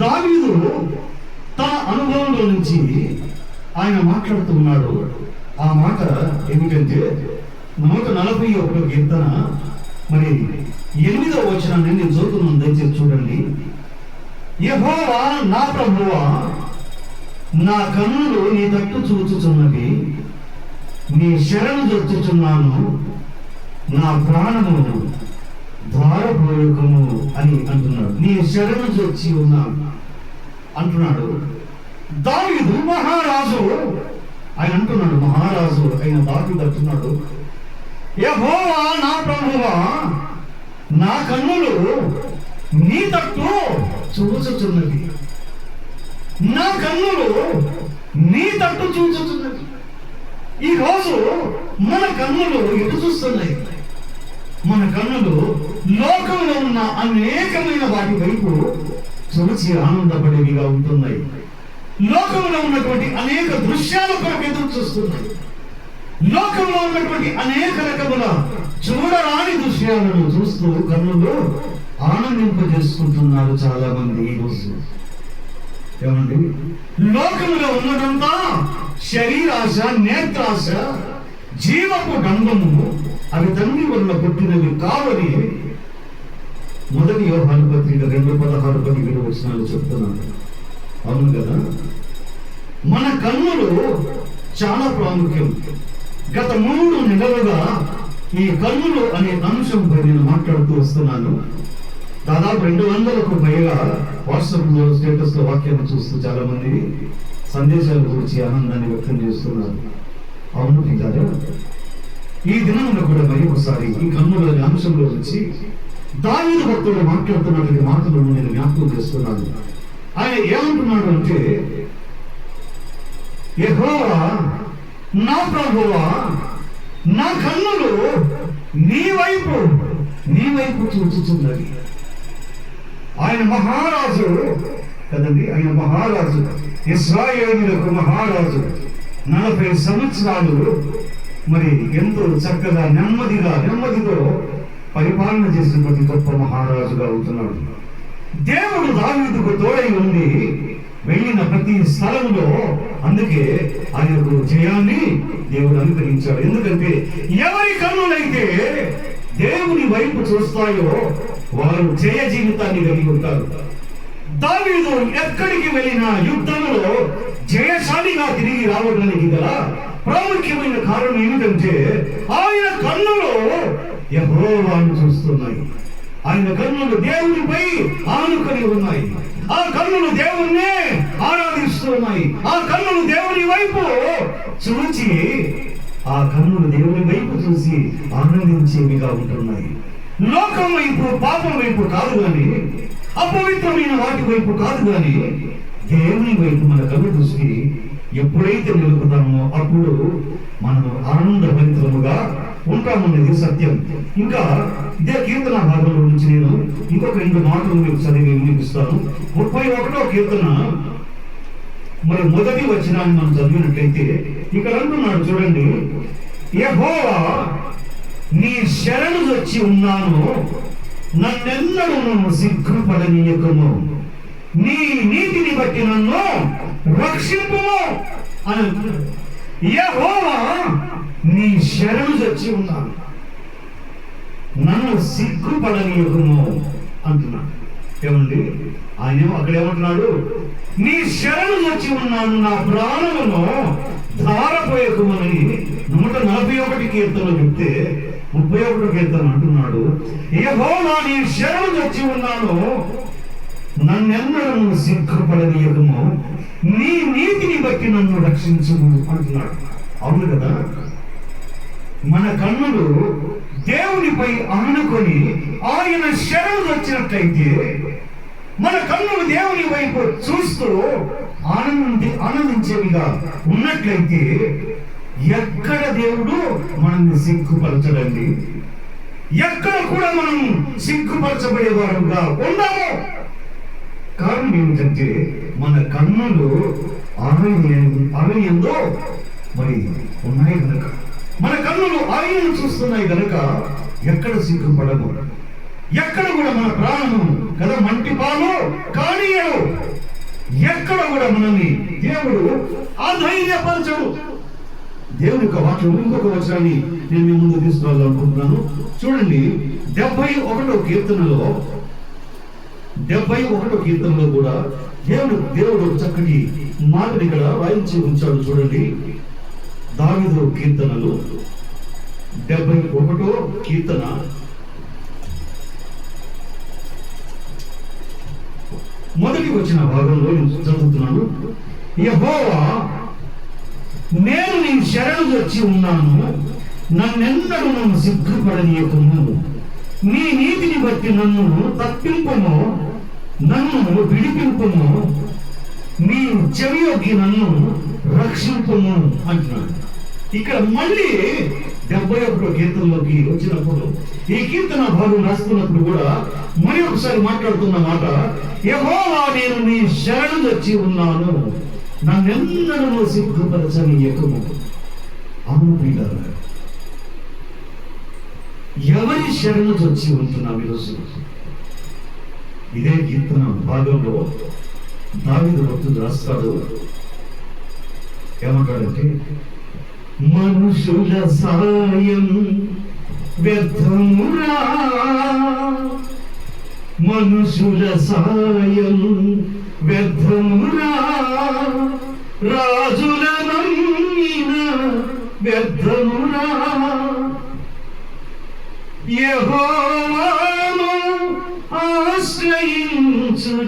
దావీదు తన అనుభవంలో నుంచి ఆయన మాట్లాడుతున్నాడు. ఆ మాట ఏమిటంటే నూట నలభై ఒకటో కీర్తన మరి ఎనిమిదో వచనాన్ని నేను చదువుతున్నాను దయచేసి చూడండి. యహోవా నా ప్రభువా నా కన్నులు నీ తట్టు చూచుచున్నవి. నీ శరణు చొచ్చుచున్నాను నా ప్రాణము ద్వారపూర్వకము అని అంటున్నాడు. నీ శరణు వచ్చి ఉన్నాను అంటున్నాడు. దావిదు మహారాజు ఆయన అంటున్నాడు. మహారాజు ఆయన దావీదు అంటున్నాడు. యహోవా నా ప్రభువా నా కన్నులు నీ తట్టు చూచుచున్నది నా కన్నులు నీ తట్టు చూచుచున్నది ఈ మన కన్నులు ఎటు చూస్తున్నాయి మన కన్నులు లోకంలో ఉన్న అనేకమైన వాటి వైపు చూసి ఆనందపడేవిగా ఉంటున్నాయి. లోకంలో ఉన్నటువంటి అనేక దృశ్యాల కొరకు ఎదురు చూస్తున్నాయి. లోకంలో ఉన్నటువంటి అనేక రకముల చూడరాని దృశ్యాలను చూస్తూ కన్నులు ఆనందింపజేసుకుంటున్నారు చాలా మంది ఈరోజు ఏమండి? లోకంలో ఉన్నదంతా శరీరాశ నేత్రాశ జీవపు గంధము అవి తండ్రి వల్ల పుట్టినవి కావని మొదటి యోహాను పత్రిక రెండు పదహారు పదిహేడు వచనాలు చెప్తున్నాను. అవును కదా? మన కన్నులు చాలా ప్రాముఖ్యం. గత మూడు నెలలుగా ఈ కన్నులు అనే అంశంపై నేను మాట్లాడుతూ వస్తున్నాను. దాదాపు రెండు వందలకు పైగా వాట్సాప్లో స్టేటస్లో స్టేటస్ వాక్యాన్ని చూస్తూ చాలా మంది సందేశాల గురించి ఆనందాన్ని వ్యక్తం చేస్తున్నారు. అవును కదా ఈ దినంలో కూడా మరి ఒకసారి ఈ కన్నుల అంశంలో వచ్చి దాని భక్తుడు మాట్లాడుతున్నటువంటి మాటలను నేను జ్ఞాపకం చేస్తున్నాను. ఆయన ఏమంటున్నాడు అంటే యెహోవా నా ప్రభువా నా కన్నులు నీ వైపు నీ వైపు చూచుచున్నది ఆయన మహారాజు కదండి ఆయన మహారాజు ఇస్రాయేలులకు మహారాజు నలభై సంవత్సరాలు మరి ఎంతో చక్కగా నెమ్మదిగా నెమ్మదితో పరిపాలన చేసినటువంటి గొప్ప మహారాజుగా అవుతున్నాడు. దేవుడు దావీదుకు తోడై ఉండి వెళ్ళిన ప్రతి స్థలంలో అందుకే ఆయనకు జయాన్ని దేవుడు అనుగ్రహించాడు. ఎందుకంటే ఎవరి కన్నులైతే దేవుని వైపు చూస్తాయో వారు జయ జీవితాన్ని కలిగి ఉంటారు. దావీదు ఎక్కడికి వెళ్ళినా యుద్ధంలో జయశాలిగా తిరిగి రావడానికి గల ప్రాముఖ్యమైన కారణం ఏమిటంటే ఆయన కన్నులో యహోవాను చూస్తున్నాయి. ఆయన కన్నులు దేవునిపై ఆనుకొని ఉన్నాయి. ఆ కన్నులు దేవుణ్ణే ఆరాధిస్తున్నాయి. ఆ కన్నులు దేవుని వైపు చూచి ఆ కన్నులు దేవుని వైపు చూసి ఆనందించేవిగా ఉంటున్నాయి. లోకం వైపు పాపం వైపు కాదు కానీ అపవిత్రమైన వాటి వైపు కాదు కానీ దేవుని వైపు మన కన్ను దృష్టి ఎప్పుడైతే నిలుపుతామో అప్పుడు మనము ఆనందభరితముగా ఉంటామన్నది సత్యం. ఇంకా ఇదే కీర్తన భాగంలో నుంచి నేను ఇంకొక రెండు మాటలు మీకు చదివి వినిపిస్తాను ముప్పై ఒకటో కీర్తన మరి మొదటి వచనాన్ని మనం చదివినట్లయితే ఇక్కడ అంటున్నాడు చూడండి యహోవా నీ శరణు వచ్చి ఉన్నాను నన్నెన్నడూ నువ్వు సిగ్గుపడనీయకము నీ నీతిని బట్టి నన్ను రక్షింపుము. అని యహోవా నీ శరణు వచ్చి ఉన్నాను నన్ను సిగ్గుపడనీయకము అంటున్నాడు. ఏమండి? ఆయన అక్కడ ఏమంటున్నాడు? నీ శరణు వచ్చి ఉన్నాను నా ప్రాణమును ధారపోయకమని నూట నలభై ఒకటి కీర్తనలు చెప్తే ముప్పై ఒకటి కీర్తన అంటున్నాడు. యెహోవా నీ శరణు వచ్చి ఉన్నాను. నన్నెన్నడూ సిగ్గుపడనీయకము నీ నీతిని బట్టి నన్ను రక్షించు అంటున్నాడు. అవును కదా? మన కన్నులు దేవునిపై ఆనుకొని ఆయన శరణు వచ్చినట్లయితే మన కన్నులు దేవుని వైపు చూస్తూ ఆనంది ఆనందించేవిగా ఉన్నట్లయితే ఎక్కడ దేవుడు మనల్ని సిగ్గుపరచడండి? ఎక్కడ కూడా మనం సిగ్గుపరచబడే వారంగా ఉండము. కారణం ఏమిటంటే మన కన్నులు ఆలయం ఆలయంలో మరి ఉన్నాయి కనుక మన కన్నులు ఆలయం చూస్తున్నాయి కనుక ఎక్కడ సిగ్గుపడము? ఎక్కడ కూడా మన ప్రాణము కదా మంటి పాలు కానీయడు. ఎక్కడ కూడా మనల్ని దేవుడు అధైర్యపరచడు దేవుని యొక్క వాక్యం ఇంకొక వచనాన్ని నేను మీ ముందు తీసుకోవాలనుకుంటున్నాను చూడండి డెబ్బై ఒకటో కీర్తనలో డెబ్బై ఒకటో కీర్తనలో కూడా దేవుడు దేవుడు చక్కటి మాటని ఇక్కడ వాయించి ఉంచాడు చూడండి. దావిదు కీర్తనలు డెబ్బై ఒకటో కీర్తన. మొదటి వచ్చిన భాగంలో నేను చదువుతున్నాను. యహోవా నేను నీ శరణు వచ్చి ఉన్నాను. నన్నెన్నడూ నన్ను సిగ్గుపడనీయకును నీ నీతిని బట్టి నన్ను తప్పింపము. నన్ను విడిపింపము. నీ చెవియొగ్గి నన్ను రక్షింపము. అంటున్నాడు. ఇక్కడ మళ్ళీ డెబ్బై ఒకటో కీర్తనలోకి వచ్చినప్పుడు ఈ కీర్తన భాగం రాస్తున్నప్పుడు కూడా మరి ఒకసారి మాట్లాడుతున్న మాట యహోవా నేను నీ శరణు వచ్చి ఉన్నాను. నన్నెన్నడూ సిగ్గుపరచని ఎక్కువ అవును ప్రియులారా. ఎవరి శరణు వచ్చి ఉంటున్నాం ఈరోజు? ఇదే కీర్తన భాగంలో దావిదు భక్తుడు రాస్తాడు. ఏమంటాడంటే మనుషుల సాయం వ్యర్థమురా. మనుషుల సాయం వ్యర్థమురా. రాజుల నమ్మిన వ్యర్థమురా. యెహోవాను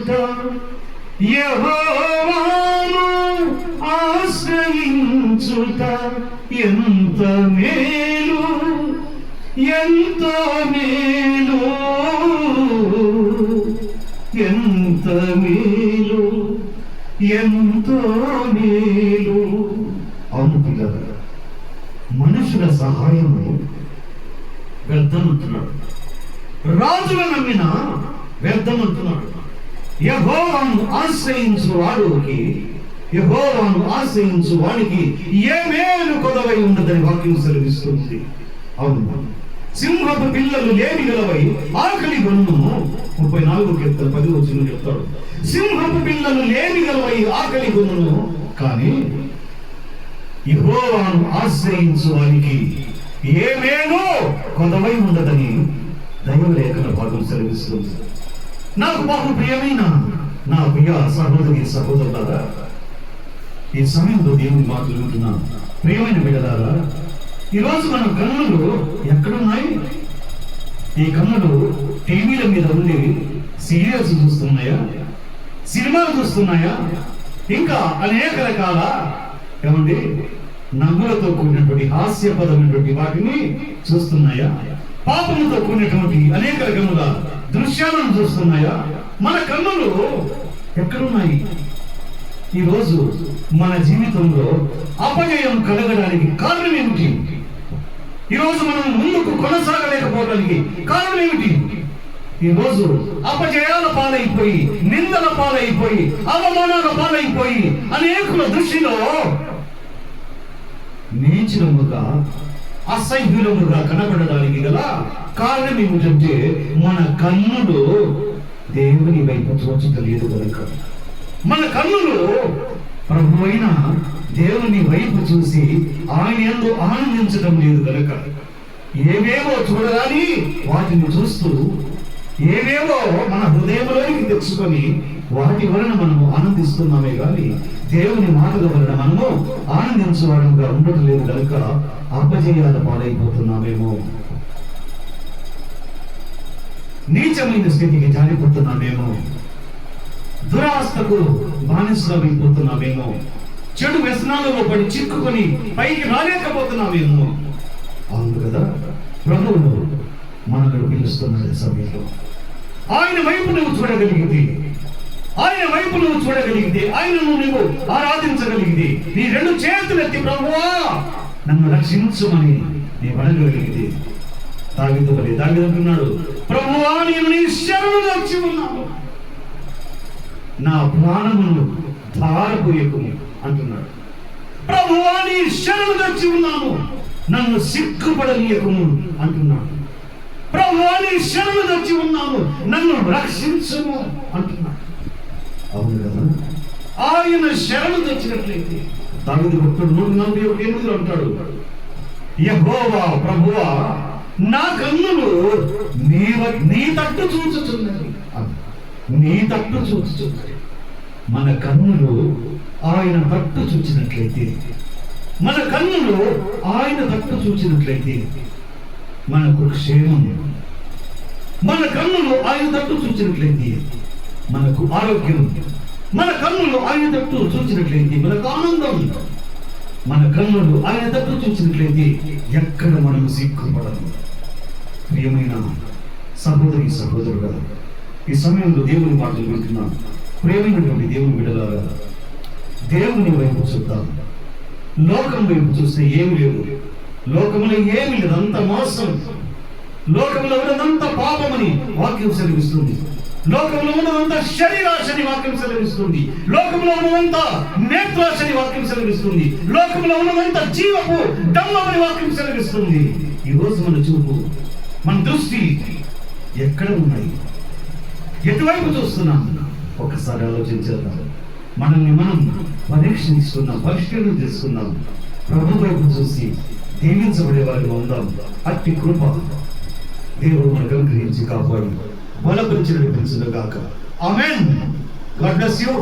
ఆశ్రయించుట యెహోవాను ఆశ్రయించుట ఎంత మేలు ఎంత మేలు ఎంత మేలు ఎంతో మేలు. అవును పిల్లలు మనుషుల సహాయము వ్యర్థమంటున్నాడు. రాజుల నమ్మిన వ్యర్థమంటున్నాడు. యహోవాను ఆశ్రయించు వాడుకి యహోవాను ఆశ్రయించు వానికి ఏ మేలు కొదవై ఉండదని వాక్యం సెలవిస్తుంది. అవును. సింహపు పిల్లలు లేని గలవై ఆకలి గొన్ను ముప్పై నాలుగు కీర్తన పది వచ్చిన చెప్తాడు సింహపు పిల్లలు లేని గలవై ఆకలి గొన్ను కానీ యహోవాను ఆశ్రయించు వానికి ఏమేనో కొదవై ఉండదని దైవలేఖన భాగం సెలవిస్తుంది. నాకు బహు ప్రియమైన నా ప్రియ సహోదరి సహోదరులారా ఈ సమయంలో దేవుని మాటలు వింటున్నా ప్రియమైన బిడ్డలారా ఈరోజు మన కన్నులు ఎక్కడున్నాయి? ఈ కన్నులు టీవీల మీద ఉండి సీరియల్స్ చూస్తున్నాయా? సినిమాలు చూస్తున్నాయా? ఇంకా అనేక రకాల ఏమండి నవ్వులతో కూడినటువంటి హాస్యపదమైనటువంటి వాటిని చూస్తున్నాయా? పాపముతో కూడినటువంటి అనేక రకముల దృశ్యాలను చూస్తున్నాయా? మన కన్నులు ఎక్కడున్నాయి? ఈరోజు మన జీవితంలో అపజయం కలగడానికి కారణం ఏమిటి? ఈరోజు మనం ముందుకు కొనసాగలేకపోవడానికి కారణం ఏమిటి? ఈరోజు అపజయాల పాలైపోయి నిందల పాలైపోయి అవమానాల పాలైపోయి అనేకుల దృష్టిలో నీచులముగా అసహ్యులముగా కనబడడానికి గల కారణం ఏమిటంటే మన కన్నులు దేవుని వైపు చూచటలేదు కనుక మన కన్నులు ప్రభు అయిన దేవుని వైపు చూసి ఆయన ఎందు ఆనందించడం లేదు కనుక ఏవేవో చూడగాని వాటిని చూస్తూ ఏవేవో మన హృదయంలోనికి తెచ్చుకొని వాటి వలన మనము ఆనందిస్తున్నామే కానీ దేవుని మాటల వలన మనము ఆనందించవాడుగా ఉండటం లేదు కనుక అపజయాల పాలైపోతున్నామేమో. నీచమైన స్థితికి జారిపోతున్నామేమో దురాస్తకు బానిసమైపోతున్నామేమో చెడు వ్యసనాలలో పడి చిక్కుకొని పైకి రాలేకపోతున్నామేమో. అవును కదా? ప్రభువును మనకు పిలుస్తున్న సమయంలో ఆయన వైపు నువ్వు చూడగలిగితే ఆయన వైపు నువ్వు చూడగలిగింది. ఆయనను నువ్వు ఆరాధించగలిగింది. నీ రెండు చేతులెత్తి ప్రభువా నన్ను రక్షించుమని నీ అడగగలిగింది తాగిదు బలి తాగిదంటున్నాడు ప్రభువా నేను నీ శరణు వచ్చి ఉన్నాను. నా ప్రాణమును ధారపోయకుము అంటున్నాడు. ప్రభువా నీ శరణు వచ్చి ఉన్నాను. నన్ను సిగ్గుపడనీయకుము అంటున్నాడు. ప్రభువా నీ శరణు వచ్చి ఉన్నాను. నన్ను రక్షించుము అంటున్నాడు. అవును కదా? ఆయన శరణు తెచ్చినట్లయితే. దావిది భక్తుడు నూట నలభై ఒకటి ఎనిమిదిలో అంటాడు యహోవా ప్రభువా నా కన్నులు నీ నీ తట్టు చూచుచున్నది నీ తట్టు చూచుచున్నది మన కన్నులు ఆయన తట్టు చూచినట్లయితే. మన కన్నులు ఆయన తట్టు చూచినట్లయితే. మనకు క్షేమం మన కన్నులు ఆయన తట్టు చూచినట్లయితే. మనకు ఆరోగ్యం మన కన్నులు ఆయన తట్టు చూసినట్లయితే మనకు ఆనందం. మన కన్నులు ఆయన తట్టు చూసినట్లయితే ఎక్కడ మనం సిగ్గుపడము. ప్రియమైన సహోదరి సహోదరుగా ఈ సమయంలో దేవుని మాటలు వింటున్నాం. ప్రేమైనటువంటి దేవుని విడలారా దేవుని వైపు చూద్దాం. లోకం వైపు చూస్తే ఏమి లేవు. లోకంలో ఏమి లేదు అంత మోసం. లోకంలో ఉన్నదంతా పాపమని వాక్యం సెలవిస్తుంది. లోకంలో ఉన్నదంతా శరీరాశని వాక్యం సెలవిస్తుంది. లోకంలో ఉన్నదంతా నేత్రాశని వాక్యం సెలవిస్తుంది. లోకంలో ఉన్నదంతా జీవపు డమ్మమని వాక్యం సెలవిస్తుంది. ఈ రోజు మన చూపు మన దృష్టి ఎక్కడ ఉన్నాయి? ఎటువైపు చూస్తున్నాం? ఒకసారి ఆలోచించేద్దాం. మనల్ని మనం పరీక్షించుకున్నాం పరిష్కరణ చేసుకున్నాం ప్రభు వైపు చూసి దీవించబడే వారిగా ఉందాం. అట్టి కృప దేవుడు మనకు అనుగ్రహించి కాపాడు. బలపరిచి నడిపించుగాక ఆమెన్ గాడ్ బ్లెస్ యూ